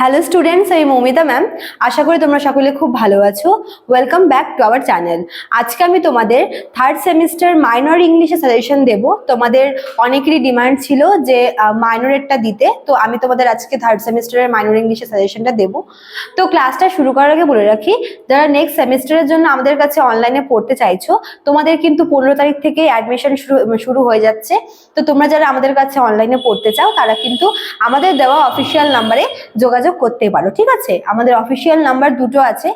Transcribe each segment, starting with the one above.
Hello students আমি Moumita ma'am আশা করি তোমরা সকলে খুব ভালো আছো। Welcome back to our channel আজকে আমি তোমাদের থার্ড সেমিস্টার মাইনর ইংলিশে সাজেশন দেব। তোমাদের অনেকেরই ডিমান্ড ছিল যে মাইনরেরটা দিতে। তো আমি তোমাদের আজকে থার্ড সেমিস্টারের মাইনর ইংলিশে সাজেশনটা দেবো। তো ক্লাসটা শুরু করার আগে বলে রাখি, যারা নেক্সট সেমিস্টারের জন্য আমাদের কাছে অনলাইনে পড়তে চাইছো, তোমাদের কিন্তু পনেরো তারিখ থেকে অ্যাডমিশন শুরু শুরু হয়ে যাচ্ছে। তো তোমরা যারা আমাদের কাছে অনলাইনে পড়তে চাও, তারা কিন্তু আমাদের দেওয়া অফিসিয়াল নাম্বারে যোগাযোগ করতে পারো, ঠিক আছে? আমাদের অফিসিয়াল নাম্বার দুটো আছে,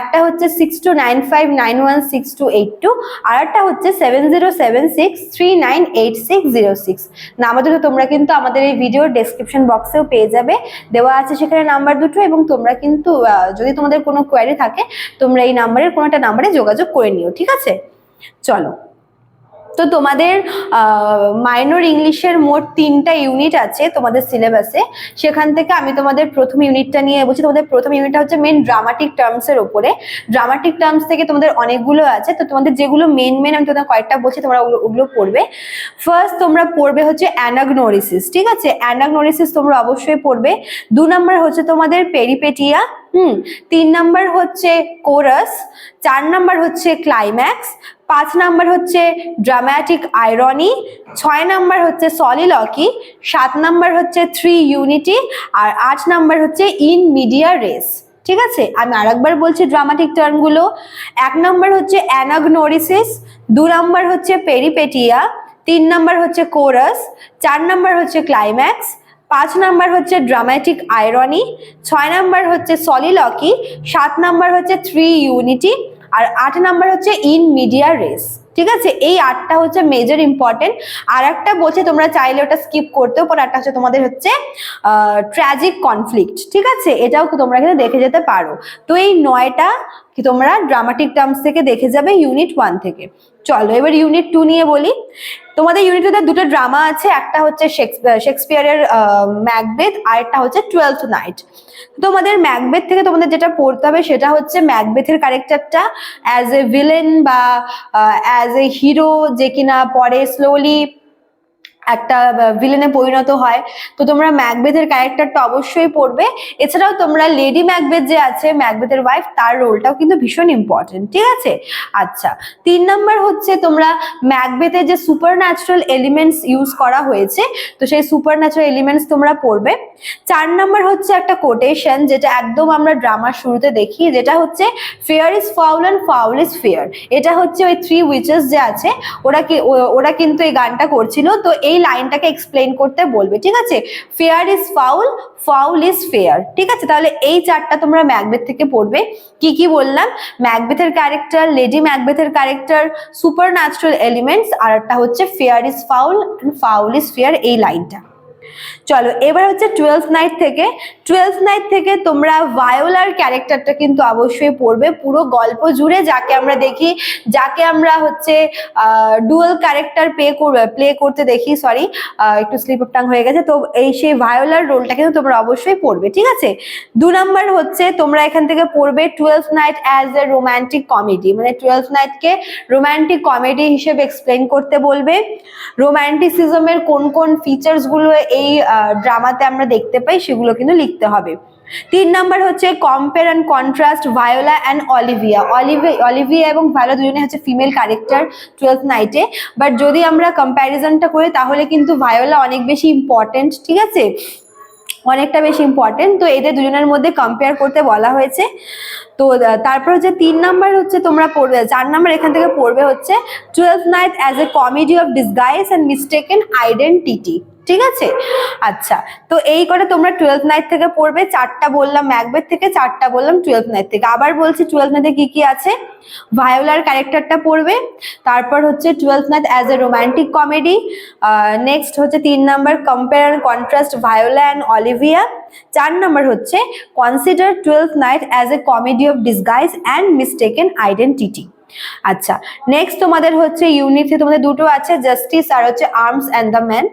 একটা হচ্ছে six two nine five nine one six two eight two আর একটা হচ্ছে seven zero seven six three nine eight six zero six number দুটো তোমরা কিন্তু আমাদের এই ভিডিওর ডেসক্রিপশন বক্সেও পেয়ে যাবে। দেওয়া আছে সেখানে নাম্বার দুটো এবং তোমরা কিন্তু যদি তোমাদের কোনো কোয়ারি থাকে, তোমরা এই নাম্বারের কোনো একটা নাম্বারে যোগাযোগ করে নিও, ঠিক আছে? চলো। তো তোমাদের মাইনর ইংলিশের মোট তিনটা ইউনিট আছে তোমাদের সিলেবাসে সেখান থেকে আমি তোমাদের প্রথম ইউনিটটা নিয়ে বলছি। তোমাদের প্রথম ইউনিটটা হচ্ছে মেন ড্রামাটিক টার্মসের ওপরে। ড্রামাটিক টার্মস থেকে তোমাদের অনেকগুলো আছে। তো তোমাদের যেগুলো মেন মেন আমি তোমাদের কয়েকটা বলছি, তোমরা ওগুলো- পড়বে। ফার্স্ট তোমরা পড়বে হচ্ছে অ্যানাগনোরিসিস ঠিক আছে? অ্যানাগনোরিসিস তোমরা অবশ্যই পড়বে। দু নম্বর হচ্ছে তোমাদের পেরিপেটিয়া হুম তিন নাম্বার হচ্ছে কোরাস চার নাম্বার হচ্ছে ক্লাইম্যাক্স পাঁচ নাম্বার হচ্ছে ড্রামাটিক আইরনি ছয় নাম্বার হচ্ছে সলিলকি সাত নাম্বার হচ্ছে থ্রি ইউনিটি আর আট নাম্বার হচ্ছে ইন মিডিয়া রেস ঠিক আছে আমি আরেকবার বলছি ড্রামাটিক টার্মগুলো এক নাম্বার হচ্ছে অ্যানাগনোরিসিস দু নাম্বার হচ্ছে পেরিপেটিয়া তিন নাম্বার হচ্ছে কোরাস চার নাম্বার হচ্ছে ক্লাইম্যাক্স পাঁচ নাম্বার হচ্ছে ড্রামাটিক আয়রনি ছয় নাম্বার হচ্ছে সলিলকি সাত নাম্বার হচ্ছে থ্রি ইউনিটি আর আট নাম্বার হচ্ছে ইন মিডিয়া রেস ঠিক আছে? এই আটটা হচ্ছে মেজর ইম্পর্টেন্ট আর একটা বলছে, তোমরা চাইলে ওটা স্কিপ করতেও পারো। একটা হচ্ছে তোমাদের হচ্ছে ট্র্যাজিক কনফ্লিক্ট ঠিক আছে? এটাও তোমরা কিন্তু দেখে যেতে পারো। তো এই নয়টা কি তোমরা ড্রামাটিক টার্মস থেকে দেখে যাবে ইউনিট ওয়ান থেকে। চলো এবার ইউনিট টু নিয়ে বলি। তোমাদের ইউনিট দুটো ড্রামা আছে, একটা হচ্ছে শেক্সপিয়ার- শেক্সপিয়ারের ম্যাকবেথ আর একটা হচ্ছে টুয়েলথ নাইট তোমাদের ম্যাকবেথ থেকে তোমাদের যেটা পড়তে হবে সেটা হচ্ছে ম্যাকবেথের ক্যারেক্টারটা অ্যাজ এ ভিলেন বা অ্যাজ এ হিরো যে কিনা পরে স্লোলি একটা ভিলেনে পরিণত হয়। তো তোমরা ম্যাকবেথের ক্যারেক্টারটা অবশ্যই পড়বে। এছাড়াও তোমরা লেডি ম্যাকবেথ যে আছে ম্যাকবেথের ওয়াইফ তার রোলটাও কিন্তু ভীষণ ইম্পর্টেন্ট ঠিক আছে? আচ্ছা তিন নাম্বার হচ্ছে তোমরা ম্যাকবেথে যে সুপার ন্যাচারাল এলিমেন্টস ইউজ করা হয়েছে, তো সেই সুপার ন্যাচারাল এলিমেন্টস তোমরা পড়বে। চার নাম্বার হচ্ছে একটা কোটেশন যেটা একদম আমরা ড্রামার শুরুতে দেখি, যেটা হচ্ছে fair is foul and foul is fair এটা হচ্ছে ওই থ্রি উইচেস যে আছে, ওরা কি ওরা কিন্তু এই গানটা করছিল। তো এই লাইনটাকে এক্সপ্লেন করতে বলবে, ঠিক আছে? Fair is foul foul is fair ঠিক আছে? তাহলে এই চারটা তোমরা ম্যাকবেথ থেকে পড়বে। কি কি বললাম? ম্যাকবেথের ক্যারেক্টার লেডি ম্যাকবেথের ক্যারেক্টার সুপার ন্যাচুরাল এলিমেন্টস আর একটা হচ্ছে fair is foul foul is fair এই লাইনটা। চলো, এবার হচ্ছে টুয়েলথ নাইট থেকে। টুয়েলথ নাইট থেকে তোমরা ভায়োলার ক্যারেক্টারটা কিন্তু অবশ্যই পড়বে। পুরো গল্প জুড়ে যাকে আমরা দেখি, যাকে আমরা হচ্ছে ডুয়েল ক্যারেক্টার প্লে প্লে করতে দেখি সরি একটু স্লিপ টাং হয়ে গেছে। তো এই সেই ভায়োলার রোলটা কিন্তু তোমরা অবশ্যই পড়বে, ঠিক আছে? দু নাম্বার হচ্ছে, তোমরা এখান থেকে পড়বে Twelfth Night as a romantic comedy মানে টুয়েলথ নাইটকে রোম্যান্টিক কমেডি হিসেবে এক্সপ্লেন করতে বলবে। রোম্যান্টিসিজমের কোন কোন ফিচার্সগুলো এই ড্রামাতে আমরা দেখতে পাই, সেগুলো কিন্তু লিখতে হবে। তিন নাম্বার হচ্ছে compare and contrast Viola and Olivia Olivia Olivia এবং ভায়োলা দুজনে হচ্ছে ফিমেল ক্যারেক্টার টুয়েলথ নাইটে বাট যদি আমরা কম্প্যারিজনটা করি, তাহলে কিন্তু ভায়োলা অনেক বেশি ইম্পর্টেন্ট ঠিক আছে? অনেকটা বেশি ইম্পর্টেন্ট তো এদের দুজনের মধ্যে কম্পেয়ার করতে বলা হয়েছে। তো তারপর হচ্ছে তিন নাম্বার হচ্ছে তোমরা পড়বে, চার নাম্বার এখান থেকে পড়বে হচ্ছে Twelfth Night as a comedy of disguise and mistaken identity ঠিক আছে? আচ্ছা তো এই করে তোমরা টুয়েলথ নাইট থেকে পড়বে, চারটা বললাম ম্যাকবেথ থেকে, চারটা বললাম টুয়েলথ নাইট থেকে। আবার বলছি টুয়েলথ নাইটে কি কি আছে? ভায়োলার ক্যারেক্টারটা পড়বে, তারপর হচ্ছে Twelfth Night as a romantic comedy next হচ্ছে তিন number compare and contrast Viola and Olivia চার নাম্বার হচ্ছে consider Twelfth Night as a comedy of disguise and mistaken identity আচ্ছা নেক্সট তোমাদের হচ্ছে ইউনিট থেকে তোমাদের দুটো আছে জাস্টিস আর হচ্ছে Arms and the Man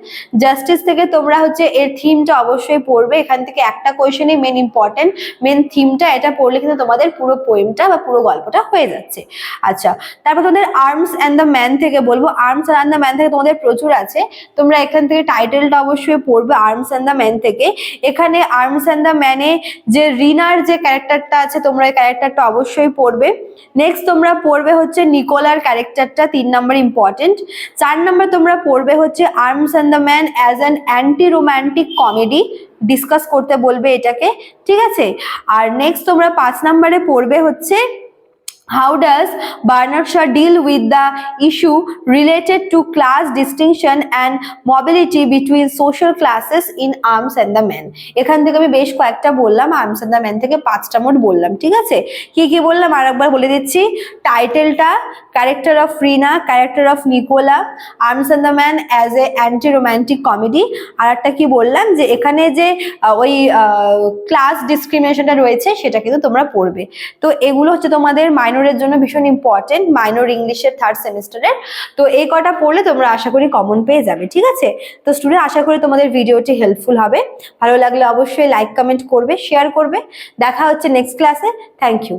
justice থেকে তোমরা হচ্ছে এর থিমটা অবশ্যই পড়বে, এখান থেকে একটা কোয়েশনই মেন ইম্পর্টেন্ট মেন থিমটা এটা পড়লে কিন্তু তোমাদের পুরো পোয়েমটা বা পুরো গল্পটা হয়ে যাচ্ছে। আচ্ছা তারপর তোমাদের আর্মস অ্যান্ড দ্য ম্যান থেকে বলব আর্মস অ্যান্ড দ্য ম্যান থেকে তোমাদের প্রচুর আছে, তোমরা এখান থেকে টাইটেলটা অবশ্যই পড়বে আর্মস অ্যান্ড দ্য ম্যান থেকে। এখানে আর্মস অ্যান্ড দ্য ম্যানে যে রিনার যে ক্যারেক্টারটা আছে, তোমরা এই ক্যারেক্টারটা অবশ্যই পড়বে। নেক্সট তোমরা পড়বে হচ্ছে নিকোলার ক্যারেক্টারটা তিন নম্বর ইম্পর্টেন্ট চার নম্বর তোমরা পড়বে হচ্ছে Arms and the Man as an anti romantic comedy. Discuss করতে বলবে এটাকে, ঠিক আছে? আর নেক্সট তোমরা পাঁচ নম্বরে পড়বে হচ্ছে How does Bernard Shaw deal with the issue related to class distinction and mobility between social classes in Arms and the Men? এখান থেকে আমি বেশ কয়েকটা বললাম আর্মস অ্যান্ড দ্য ম্যান থেকে পাঁচটা মোট বললাম, ঠিক আছে? কি কি বললাম? আর একবার বলে দিচ্ছি। টাইটেলটা character of Raina character of Nicola Arms and the Man as a anti romantic comedy আর একটা কি বললাম? যে এখানে যে ওই ক্লাস ডিসক্রিমিনেশনটা রয়েছে, সেটা কিন্তু তোমরা পড়বে। তো এগুলো হচ্ছে তোমাদের মাইনরের জন্য ভীষণ ইম্পর্টেন্ট মাইনর ইংলিশের থার্ড সেমিস্টারের তো এই কটা পড়লে তোমরা আশা করি কমন পেয়ে যাবে, ঠিক আছে? তো স্টুডেন্ট আশা করি তোমাদের ভিডিওটি হেল্পফুল হবে। ভালো লাগলে অবশ্যই লাইক কমেন্ট করবে শেয়ার করবে। দেখা হচ্ছে নেক্সট ক্লাসে থ্যাংক ইউ